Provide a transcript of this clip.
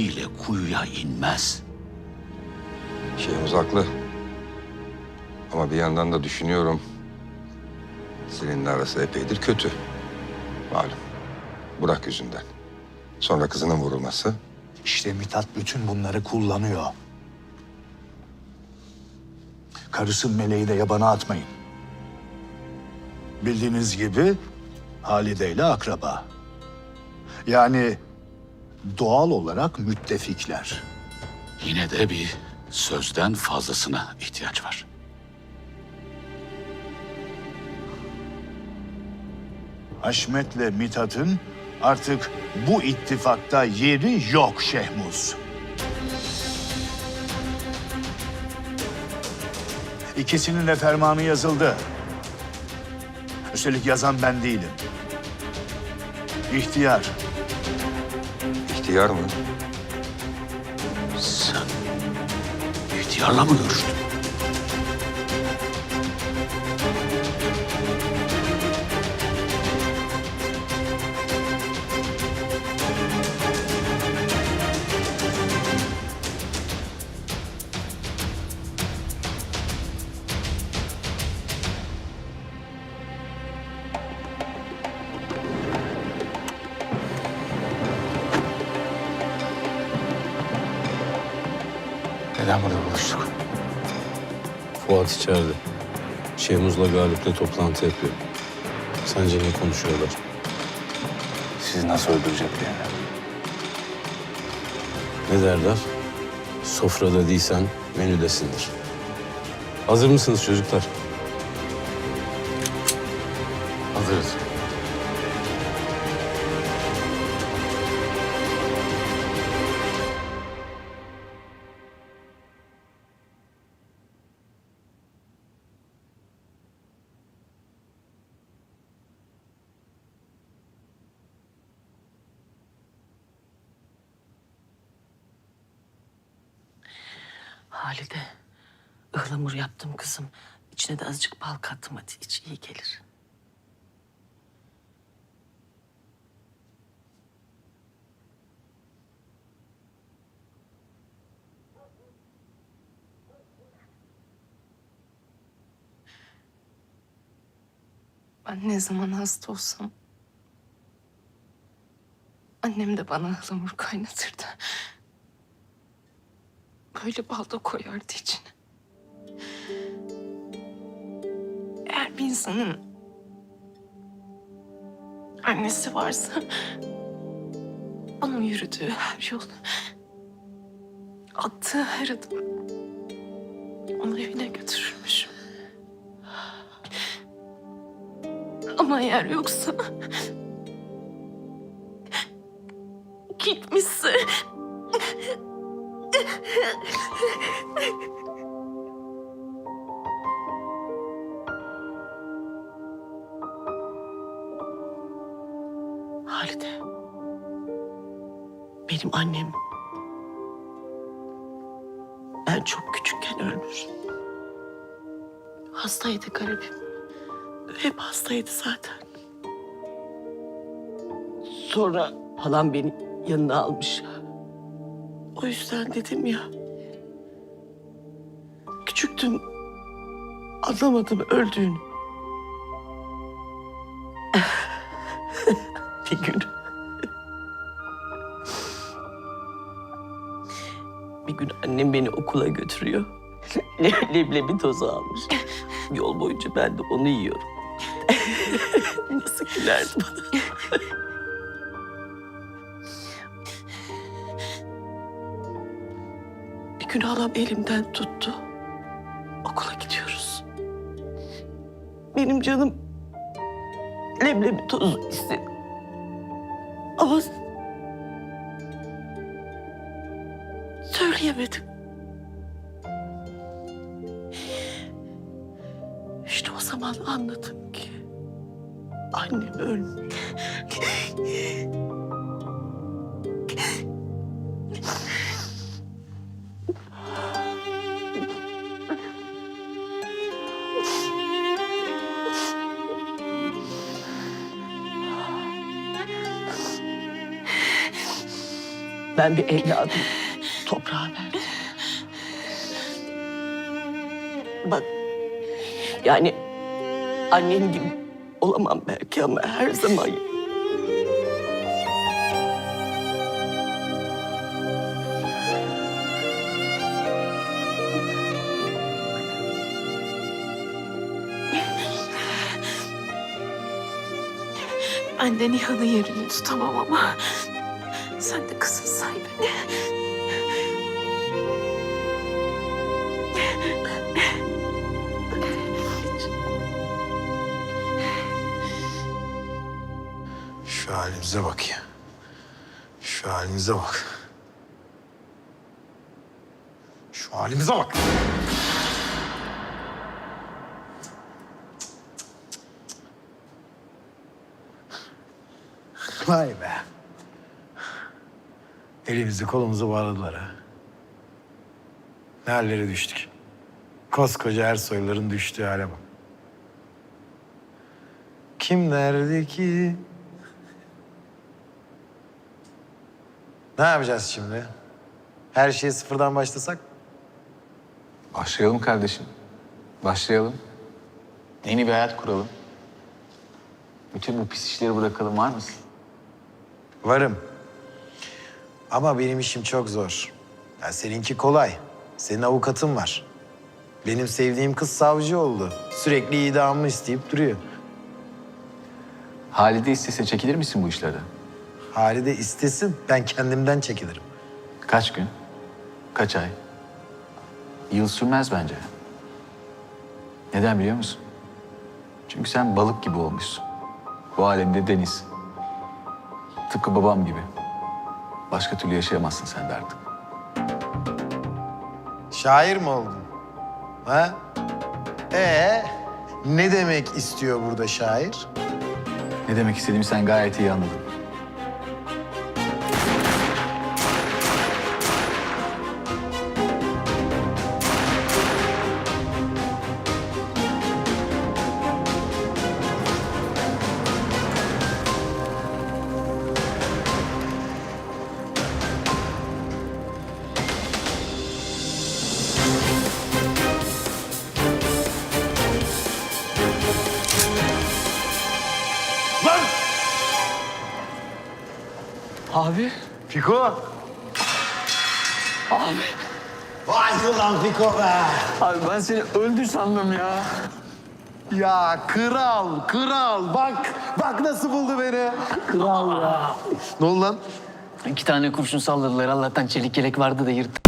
ipiyle kuyuya inmez. Şeyimiz haklı. Ama bir yandan da düşünüyorum. Seninle arası epeydir kötü. Malum. Burak yüzünden. Sonra kızının vurulması. İşte Mithat bütün bunları kullanıyor. Karısı Meleği de yabana atmayın. Bildiğiniz gibi Halide ile akraba. Yani doğal olarak müttefikler. Yine de bir sözden fazlasına ihtiyaç var. Haşmet'le Mithat'ın artık bu ittifakta yeri yok Şehmuz. İkisinin de fermanı yazıldı. Üstelik yazan ben değilim. İhtiyar. İhtiyar mı? Sen ihtiyarla mı görüştün? Neden burada buluştuk? Fuat içeride. Şehmuz'la Galip'le toplantı yapıyor. Sence ne konuşuyorlar? Sizi nasıl öldüreceklerini. Ne derler? Sofrada değilsen menüdesindir. Hazır mısınız çocuklar? Hazırız. Halide, ıhlamur yaptım kızım. İçine de azıcık bal kattım hadi iç iyi gelir. Ben ne zaman hasta olsam annem de bana ıhlamur kaynatırdı. Böyle bal da koyardı içine. Eğer bir insanın annesi varsa onun yürüdüğü her yol, attığı her adım onu evine götürürmüş. Ama eğer yoksa... Gitmişse... Halide. Benim annem ben çok küçükken ölmüş. Hastaydı garibim. Hep hastaydı zaten. Sonra halam beni yanına almış. O yüzden dedim ya. Küçüktüm. Anlamadım öldüğünü. bir gün. bir gün annem beni okula götürüyor. Le- Leblebi tozu almış. Yol boyunca ben de onu yiyorum. Nasıl gülerdi bana. bir gün halam elimden tuttu. Benim canım leblebi tozu istedi. Ama söyleyemedim. İşte o zaman anladım ki annem ölmüş. Ben bir evladım toprağa verdim. Bak yani annen gibi olamam belki ama her zaman Ben de Nihan'ın yerini tutamam ama... ...sen de kızım say beni. Şu halimize bak ya. Şu halimize bak. Şu halimize bak. Vay be. Elimizi kolumuzu bağladılar ha. Ne hallere düştük. Koskoca Ersoyların düştüğü hale bak. Kim derdi ki Ne yapacağız şimdi? Her şeye sıfırdan başlasak? Başlayalım kardeşim. Başlayalım. Yeni bir hayat kuralım. Bütün bu pis işleri bırakalım var mısın? Varım. Ama benim işim çok zor. Ya seninki kolay. Senin avukatın var. Benim sevdiğim kız savcı oldu. Sürekli idamımı isteyip duruyor. Halide istese çekilir misin bu işlerden? Halide istesin, ben kendimden çekilirim. Kaç gün? Kaç ay? Yıl sürmez bence. Neden biliyor musun? Çünkü sen balık gibi olmuşsun. Bu alemde deniz. Tıpkı babam gibi. Başka türlü yaşayamazsın sen de artık. Şair mi oldun? Ha? Ee, ne demek istiyor burada şair? Ne demek istediğimi sen gayet iyi anladın. Abi. Fiko. Abi. Vay ulan Fiko be. Abi ben seni öldü sandım ya. Ya kral, kral. Bak, bak nasıl buldu beni. Kral ya. Ne oldu lan? İki tane kurşun salladılar. Allah'tan çelik yelek vardı da yırttı.